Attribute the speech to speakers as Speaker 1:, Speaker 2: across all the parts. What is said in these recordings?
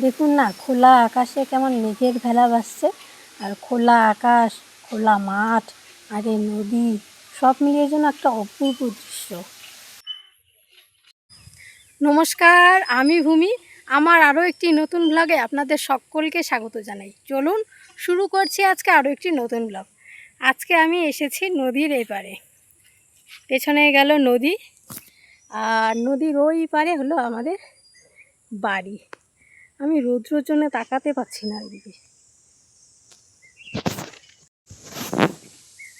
Speaker 1: দেখুন না, খোলা আকাশে কেমন মেঘের ভেলা ভাসছে আর খোলা আকাশ, খোলা মাঠ আর নদী, সব মিলিয়ে যেন একটা অপূর্ব দৃশ্য। নমস্কার, আমি ভূমি। আমার আরও একটি নতুন ব্লগে আপনাদের সকলকে স্বাগত জানাই। চলুন শুরু করছি আজকে আরও একটি নতুন ব্লগ। আজকে আমি এসেছি নদীর এই পারে পেছনে গেল নদী। আর নদীর ওই পারে হলো আমাদের বাড়ি। আমি রৌদ্রর জন্য তাকাতে পারছি না ওইদিকে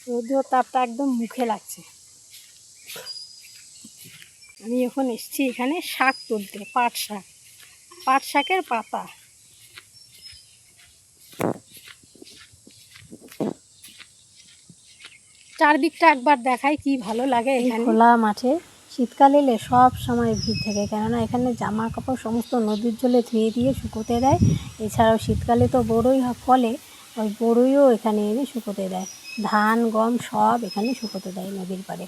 Speaker 1: রৌদ্র তাপটা একদম মুখে লাগছে। আমি এখন এসছি এখানে শাক তুলতে, পাট শাক। পাট শাকের পাতা। চারদিকটা একবার দেখাই কি ভালো লাগে এখানে। খোলা মাঠে শীতকাল এলে সব সময় ভিড় থাকে। কেননা এখানে জামা কাপড় সমস্ত নদীর জলে ধুয়ে দিয়ে শুকোতে দেয়। এছাড়াও শীতকালে তো বড়ই ফলে ওই বড়ইও এখানে এনে শুকোতে দেয়। ধান, গম সব এখানে শুকোতে দেয় নদীর পাড়ে।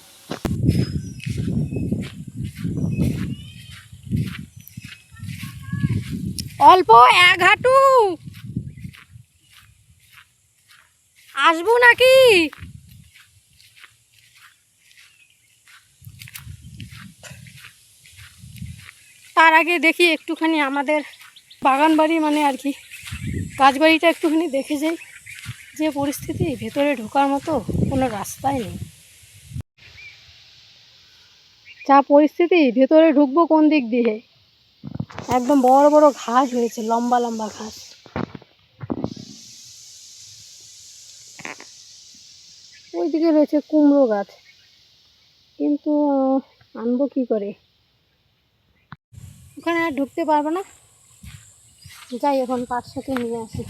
Speaker 1: অল্প এক হাঁটু! আসব নাকি? তার আগে দেখি একটুখানি আমাদের বাগান বাড়ি মানে আর কি, গাছ বাড়িটা একটুখানি দেখে যাই। যে পরিস্থিতি, ভেতরে ঢোকার মতো কোনো রাস্তাই নেই। যা পরিস্থিতি, ভেতরে ঢুকবো কোন দিক দিয়ে? একদম বড় বড় ঘাস হয়েছে, লম্বা লম্বা ঘাস। ওইদিকে রয়েছে কুমড়ো গাছ। কিন্তু আনব কি করে? ওখানে আর ঢুকতে পারব না। যাই, এখন পাঁচ সাথে নিয়ে আসি।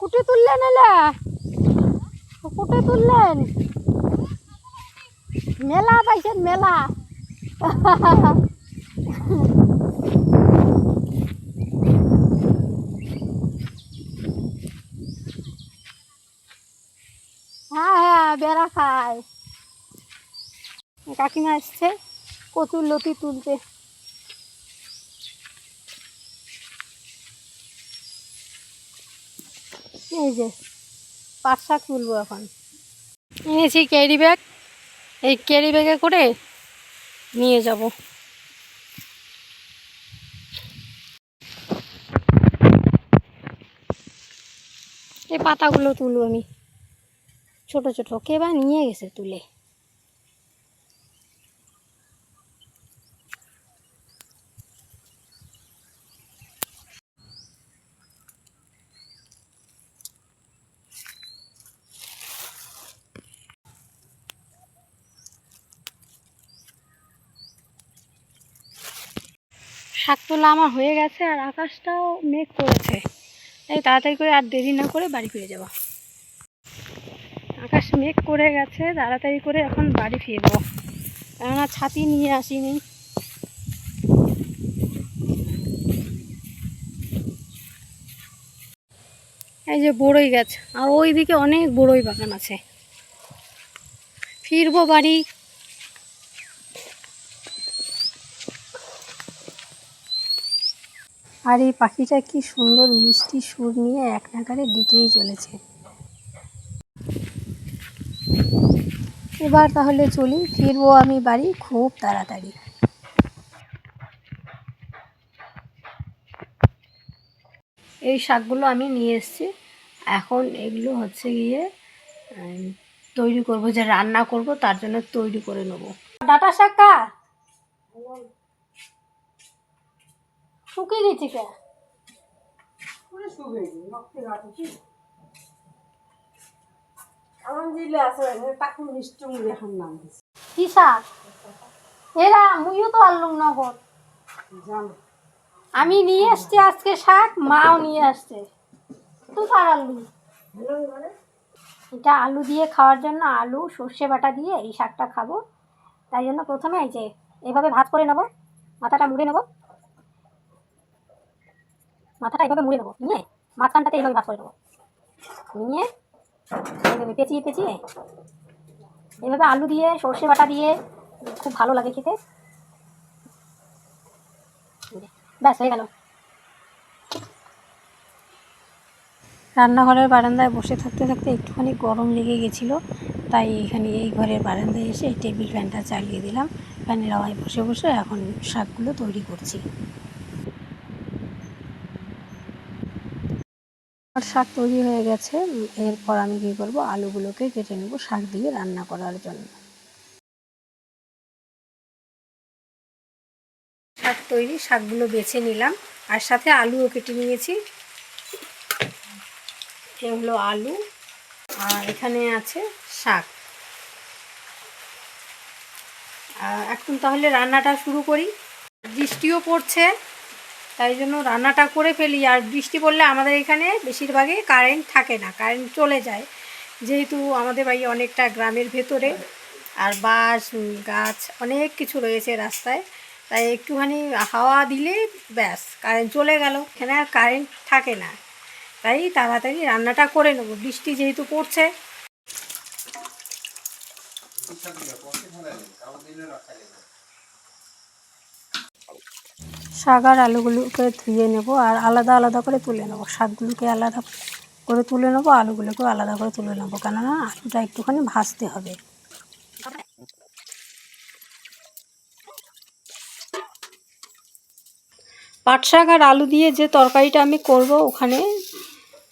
Speaker 1: কুটে তুললেন এলা? কুটে তুললেন? মেলা পাইছেন, মেলা হ্যাঁ হ্যাঁ বেড়া খায়। কাকিমা এসছে কচুর লতি তুলতে। এই যে, পাট শাক তুলবো এখন। এনেছি ক্যারি ব্যাগ। এই ক্যারি ব্যাগে করে নিয়ে যাব। এই পাতাগুলো তুলবো আমি। ছোট ছোট কে বা নিয়ে গেছে তুলে। শাক তোলা আমার হয়ে গেছে আর আকাশটাও মেঘ করেছে। তাড়াতাড়ি করে আর দেরি না করে বাড়ি ফিরে আকাশ মেঘ করে গেছে, তাড়াতাড়ি করে এখন বাড়ি ফিরবো কেননা ছাতি নিয়ে আসিনি। এই যে বড়ই গাছ, আর ওইদিকে অনেক বড়ই বাগান আছে। ফিরবো বাড়ি। আর এই পাখিটা কি সুন্দর মিষ্টি সুর নিয়ে এক নাগারে ডেকেই চলেছে। এবার তাহলে চলি, ফিরবো আমি বাড়ি খুব তাড়াতাড়ি। এই শাকগুলো আমি নিয়ে এসেছি। এখন এগুলো হচ্ছে গিয়ে তৈরি করব, যে রান্না করব, তার জন্য তৈরি করে নেব। ডাটা শাকা শুকিয়ে গেছে কে?
Speaker 2: আমার দিলে আছে তাকে মিষ্টি এখন নাম
Speaker 1: কি শাক এরা মুইও তো
Speaker 2: জানো।
Speaker 1: আমি নিয়ে এসছি আজকে শাক মাও নিয়ে আসছে। তুই কার আলু। এটা আলু দিয়ে খাওয়ার জন্য আলু সর্ষে বাটা দিয়ে এই শাকটা খাব। তাই জন্য প্রথমে এই যে এভাবে ভাত করে নেব মাথাটা মুড়ে নেব। মাথাটা এইভাবে মুড়ে নেব নিয়ে মাঝখানটাতে এইভাবে ভাত করে নেব। নিয়ে
Speaker 3: এইভাবে পেঁচিয়ে পেঁচিয়ে। এইভাবে আলু দিয়ে, সর্ষে বাটা দিয়ে খুব ভালো লাগে খেতে। ব্যাস, হয়ে গেল।
Speaker 1: রান্নাঘরের বারান্দায় বসে থাকতে থাকতে একটুখানি গরম লেগে গেছিল। তাই এখানে এই ঘরের বারান্দায় এসে টেবিল ফ্যানটা চালিয়ে দিলাম। ফ্যানের হাওয়ায় বসে বসে এখন শাকগুলো তৈরি করছি। আর শাক তৈরি হয়ে গেছে। এরপর আমি কী করব? আলুগুলোকে কেটে নেব শাক দিয়ে রান্না করার জন্য। শাক তৈরি, শাকগুলো বেছে নিলাম। আর সাথে আলুও কেটে নিয়েছি। এ হলো আলু। আর এখানে আছে শাক। এখন তাহলে রান্নাটা শুরু করি। বৃষ্টিও পড়ছে। তাই জন্য রান্নাটা করে ফেলি। আর বৃষ্টি পড়লে আমাদের এখানে বেশিরভাগই কারেন্ট থাকে না কারেন্ট চলে যায়। যেহেতু আমাদের বাড়ি অনেকটা গ্রামের ভেতরে আর উম, গাছ অনেক কিছু রয়েছে রাস্তায়। তাই একটুখানি হাওয়া দিলে ব্যাস কারেন্ট চলে গেল। এখানে আর কারেন্ট থাকে না। তাই তাড়াতাড়ি রান্নাটা করে নেব। বৃষ্টি যেহেতু পড়ছে। শাক আর আলুগুলোকে ধুয়ে নেব আর আলাদা আলাদা করে তুলে নেব। শাকগুলোকে আলাদা করে তুলে নেব, আলুগুলোকেও আলাদা করে তুলে নেব। কেননা আলুটা একটুখানি ভাজতে হবে। পাট শাক আর আলু দিয়ে যে তরকারিটা আমি করব, ওখানে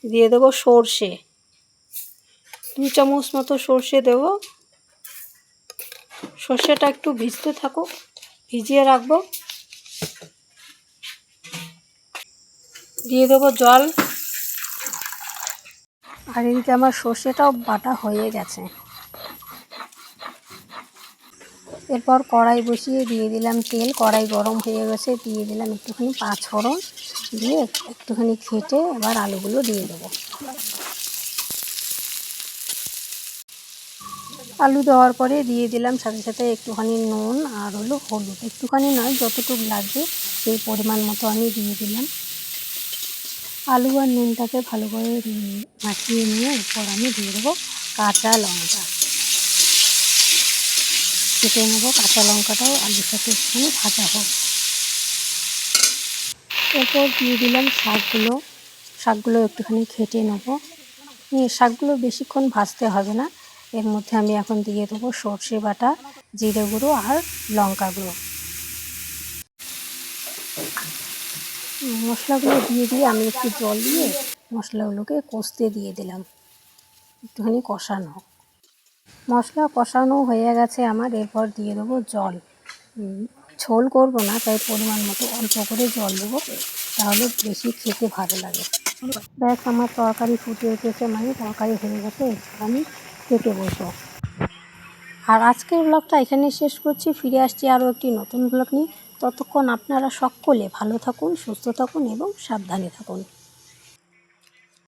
Speaker 1: দিয়ে দেবো সর্ষে। দু চামচ মতো সর্ষে দেবো। সর্ষেটা একটু ভিজতে থাকুক, ভিজিয়ে রাখব। দিয়ে দেবো জল। আর এদিকে আমার সর্ষেটাও বাটা হয়ে গেছে। এরপর কড়াই বসিয়ে দিয়ে দিলাম তেল, কড়াই গরম হয়ে গেছে, দিয়ে দিলাম একটুখানি পাঁচ ফোড়ন দিয়ে একটুখানি খেটে এবার আলুগুলো দিয়ে দেবো। আলু দেওয়ার পরে দিয়ে দিলাম সাথে সাথে একটুখানি নুন আর হলো হলুদ। একটুখানি নয়, যতটুকু লাগবে সেই পরিমাণ মতো আমি দিয়ে দিলাম। আলু আর নুনটাকে ভালো করে মাখিয়ে নিয়ে এরপর আমি দিয়ে দেবো কাঁচা লঙ্কা। কেটে নেব কাঁচা লঙ্কাটাও আলুর সাথে একটুখানি ভাজা হোক। এরপর দিয়ে দিলাম শাকগুলো। শাকগুলো একটুখানি খেটে নেব। শাকগুলো বেশিক্ষণ ভাজতে হবে না। এর মধ্যে আমি এখন দিয়ে দেবো সর্ষে বাটা, জিরে গুঁড়ো আর লঙ্কা গুঁড়ো। মশলাগুলো দিয়ে দিয়ে আমি একটু জল দিয়ে মশলাগুলোকে কষতে দিয়ে দিলাম। একটুখানি কষানো। মশলা কষানো হয়ে গেছে আমার, এরপর দিয়ে দেবো জল। ঝোল করব না, তাই পরিমাণ মতো অল্প করে জল দেবো, তাহলে বেশি খেতে ভালো লাগে। ব্যাস, আমার তরকারি ফুটে উঠেছে মানে তরকারি হয়ে গেছে আমি খেতে বসবো। আর আজকের ব্লগটা এখানে শেষ করছি, ফিরে আসছি আরও একটি নতুন ব্লগ নিয়ে। ততক্ষণ আপনারা সকলে ভালো থাকুন সুস্থ থাকুন এবং সাবধানে থাকুন।